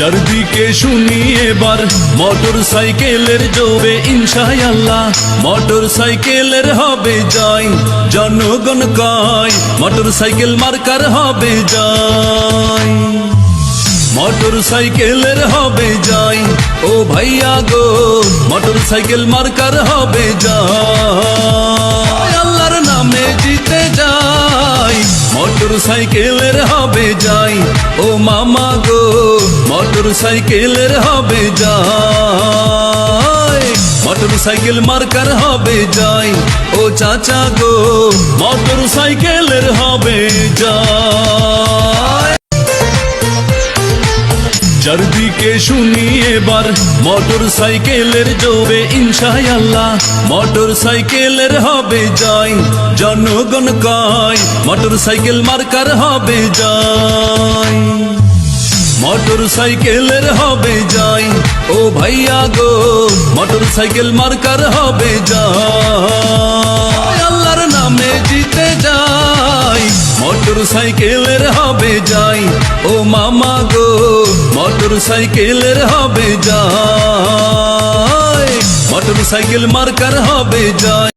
চারদিকে শুনি এবার মোটর সাইকেলের জোবে ইনশাই আল্লাহ মোটর সাইকেলের হবে যাই জনগণ কয় মোটর সাইকেল মার্কার হবে যাই মোটর সাইকেলের হবে যাই ও ভাইয়া গো মোটর সাইকেল মার্কার হবে যাই আল্লাহর নামে জিতে যাই মোটর সাইকেলের হবে যাই ও মামা গো। মোটর সাইকেলের হবে যাই মোটর সাইকেল মার্কার হবে যাই ও চাচা গো, মোটর সাইকেলের হবে যাই চারদিকে শুনি এবার, মোটর সাইকেলের জোবে ইনশাই আল্লাহ মোটর সাইকেলের হবে যাই জনগণ কয়, মোটর সাইকেল মার্কার হবে যাই মোটর সাইকেলের হবে যাই। ও ভাইয়া গো, মোটর সাইকেল মার্কার হবে যাই। আল্লাহর নামে জিতে যাই, মোটর সাইকেলের হবে যাই। ও মামা গো, মোটর সাইকেলের হবে যাই। মোটর সাইকেল মার্কার হবে যাই।